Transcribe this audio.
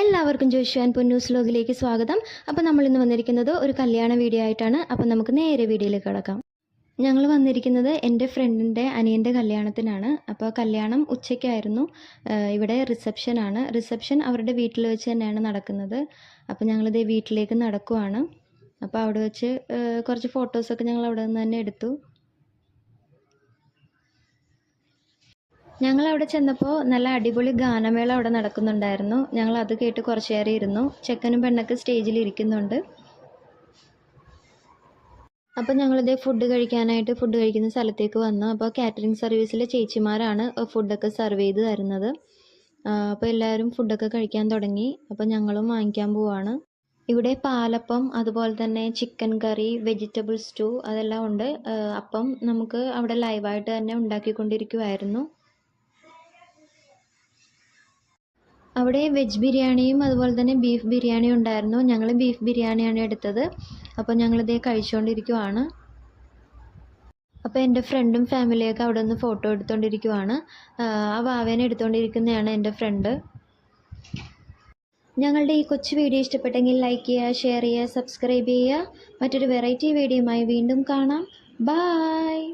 എല്ലാവർക്കും ജോഷു ആൻഡ് പൊന്നൂസ് ലോഗിലേക്ക് സ്വാഗതം. അപ്പോൾ നമ്മൾ ഇന്ന് വന്നിരിക്കുന്നത് ഒരു കല്യാണ വീഡിയോ ആയിട്ടാണ്. അപ്പോൾ നമുക്ക് നേരെ വീഡിയോയിലേക്ക് കിടക്കാം. ഞങ്ങൾ വന്നിരിക്കുന്നത് എന്റെ ഫ്രണ്ടിന്റെ അനിയന്റെ കല്യാണത്തിനാണ്. അപ്പോൾ കല്യാണം ഉച്ചയ്ക്കായിരുന്നു. ഇവിടെ റിസപ്ഷനാണ് റിസപ്ഷൻ അവരുടെ വീട്ടിൽ വെച്ച് തന്നെയാണ് നടക്കുന്നത്. അപ്പോൾ ഞങ്ങളിതേ വീട്ടിലേക്ക് നടക്കുവാണ്. അപ്പോൾ അവിടെ വെച്ച് കുറച്ച് ഫോട്ടോസൊക്കെ ഞങ്ങൾ അവിടെ നിന്ന് തന്നെ എടുത്തു. ഞങ്ങൾ അവിടെ ചെന്നപ്പോൾ നല്ല അടിപൊളി ഗാനമേള അവിടെ നടക്കുന്നുണ്ടായിരുന്നു. ഞങ്ങൾ അത് കേട്ട് കുറച്ചേറെ ഇരുന്നു. ചെക്കനും പെണ്ണൊക്കെ സ്റ്റേജിൽ ഇരിക്കുന്നുണ്ട്. അപ്പോൾ ഞങ്ങളിതേ ഫുഡ് കഴിക്കാനായിട്ട് ഫുഡ് കഴിക്കുന്ന സ്ഥലത്തേക്ക് വന്നു. അപ്പോൾ കാറ്ററിംഗ് സർവീസിലെ ചേച്ചിമാരാണ് ഫുഡൊക്കെ സെർവ് ചെയ്ത് തരുന്നത്. അപ്പോൾ എല്ലാവരും ഫുഡൊക്കെ കഴിക്കാൻ തുടങ്ങി. അപ്പോൾ ഞങ്ങളും വാങ്ങിക്കാൻ പോവാണ്. ഇവിടെ പാലപ്പം അതുപോലെ തന്നെ ചിക്കൻ കറി വെജിറ്റബിൾ സ്റ്റൂ അതെല്ലാം ഉണ്ട്. അപ്പം നമുക്ക് അവിടെ ലൈവായിട്ട് തന്നെ ഉണ്ടാക്കിക്കൊണ്ടിരിക്കുമായിരുന്നു അവിടെ വെജ് ബിരിയാണിയും അതുപോലെ തന്നെ ബീഫ് ബിരിയാണിയും ഉണ്ടായിരുന്നു. ഞങ്ങൾ ബീഫ് ബിരിയാണിയാണ് എടുത്തത്. അപ്പോൾ ഞങ്ങളിതേ കഴിച്ചുകൊണ്ടിരിക്കുവാണ് അപ്പോൾ എന്റെ ഫ്രണ്ടും ഫാമിലിയൊക്കെ അവിടെ നിന്ന് ഫോട്ടോ എടുത്തുകൊണ്ടിരിക്കുവാണ് ആ വാവേനെ എടുത്തുകൊണ്ടിരിക്കുന്നതാണ് എന്റെ ഫ്രണ്ട് ഞങ്ങളുടെ ഈ കൊച്ചു വീഡിയോ ഇഷ്ടപ്പെട്ടെങ്കിൽ ലൈക്ക് ചെയ്യുക ഷെയർ ചെയ്യുക സബ്സ്ക്രൈബ് ചെയ്യുക. മറ്റൊരു വെറൈറ്റി വീഡിയോയുമായി വീണ്ടും കാണാം. ബായ്